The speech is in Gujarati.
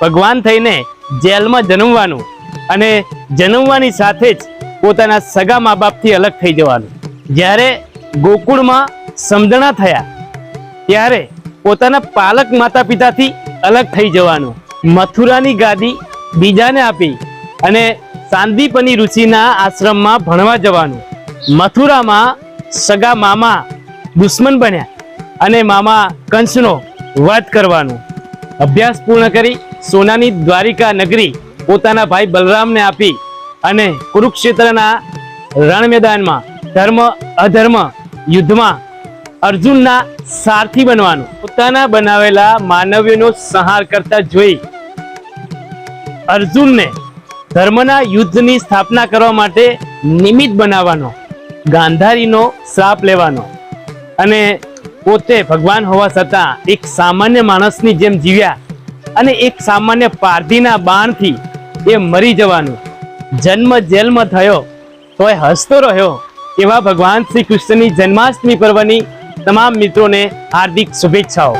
ભગવાન થઈને જેલમાં જન્મવાનું અને જન્મવાની સાથે જ પોતાના સગા મા બાપથી અલગ થઈ જવાનું. જ્યારે ગોકુળમાં સમજણા થયા, ત્યારે પોતાના પાલક માતા પિતાથી અલગ થઈ જવાનું. મથુરાની ગાદી બીજાને આપી અને સાંદીપની ઋષિના આશ્રમમાં ભણવા જવાનું. મથુરામાં સગા મામા દુશ્મન બન્યા અને મામા કંસનો વધ કરવાનો. અભ્યાસ પૂર્ણ કરી સોનાની દ્વારિકા નગરી પોતાના ભાઈ બલરામને આપી અને કુરુક્ષેત્રના રણ મેદાનમાં ધર્મ, અધર્મ યુદ્ધમાં અર્જુનના સારથી બનવાનું. પોતાના બનાવેલા માનવીનો સંહાર કરતા જોઈ અર્જુનને ધર્મના યુદ્ધની સ્થાપના કરવા માટે નિમિત્ત બનાવવાનો, ગાંધારીનો શ્રાપ લેવાનો અને પોતે ભગવાન હોવા છતાં એક સામાન્ય માણસની જેમ જીવ્યા. અને એક સામાન્ય પારધીના બાણથી એ મરી જવાનું. જન્મ જેલમાં થયો, તોય હસતો રહ્યો એવા ભગવાન શ્રી કૃષ્ણની જન્માષ્ટમી પર્વની તમામ મિત્રોને હાર્દિક શુભેચ્છાઓ.